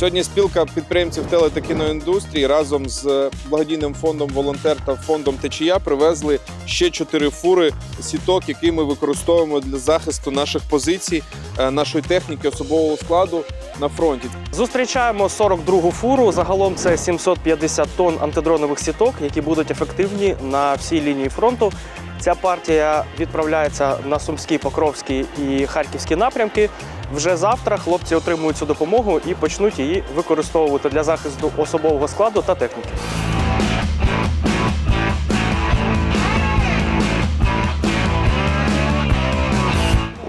Сьогодні спілка підприємців теле та кіноіндустрії разом з благодійним фондом Волонтер та фондом Течія привезли ще чотири фури сіток, які ми використовуємо для захисту наших позицій, е, нашої техніки, особового складу на фронті. Зустрічаємо 42-гу фуру. Загалом це 750 тонн антидронових сіток, які будуть ефективні на всій лінії фронту. Ця партія відправляється на Сумський, Покровський і Харківські напрямки. Вже завтра хлопці отримують цю допомогу і почнуть її використовувати для захисту особового складу та техніки.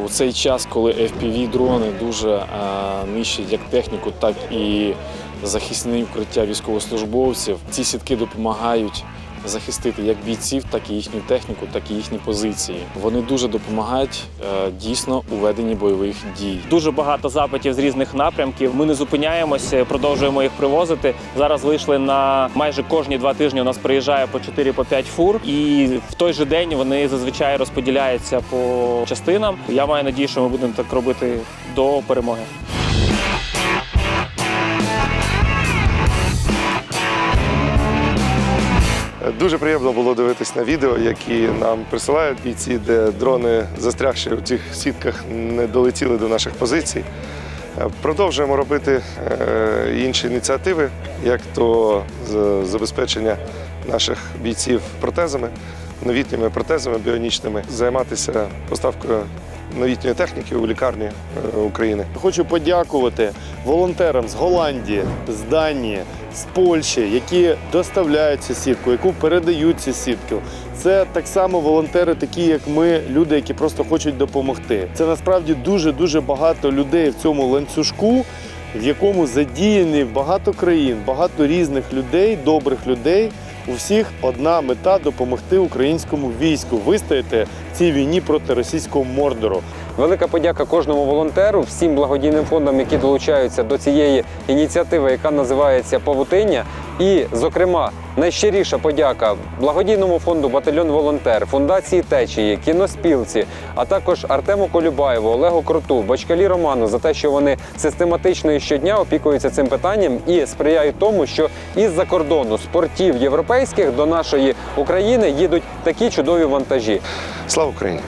У цей час, коли FPV-дрони дуже е, нищать як техніку, так і захисні укриття військовослужбовців, ці сітки допомагають захистити як бійців, так і їхню техніку, так і їхні позиції. Вони дуже допомагають е, дійсно у веденні бойових дій. Дуже багато запитів з різних напрямків. Ми не зупиняємося, продовжуємо їх привозити. Зараз вийшли на майже кожні два тижні. У нас приїжджає по 4 по 5 фур, і в той же день вони зазвичай розподіляються по частинам. Я маю надію, що ми будемо так робити до перемоги. Дуже приємно було дивитись на відео, які нам присилають бійці, де дрони, застрягши у цих сітках, не долетіли до наших позицій. Е, Продовжуємо робити е, інші ініціативи, як то забезпечення наших бійців протезами, новітніми протезами біонічними, займатися поставкою новітньої техніки у лікарні е, України. Хочу подякувати волонтерам з Голландії, з Данії, з Польщі, які доставляють цю сітку, яку передають цю сітку. Це так само волонтери, такі як ми, люди, які просто хочуть допомогти. Це насправді дуже дуже багато людей в цьому ланцюжку, в якому задіяні багато країн, багато різних людей, добрих людей. У всіх одна мета допомогти українському війську вистояти в цій війні проти російського мордору. Велика подяка кожному волонтеру, всім благодійним фондам, які долучаються до цієї ініціативи, яка називається Павутиння. І, зокрема, найщиріша подяка благодійному фонду Батальйон Волонтер, фундації Течії, кіноспілці, а також Артему Колюбаєву, Олегу Круту, Бачкалі Роману за те, що вони систематично і щодня опікуються цим питанням і сприяють тому, що із-за кордону з портів європейських до нашої України їдуть такі чудові вантажі. Слава Україні!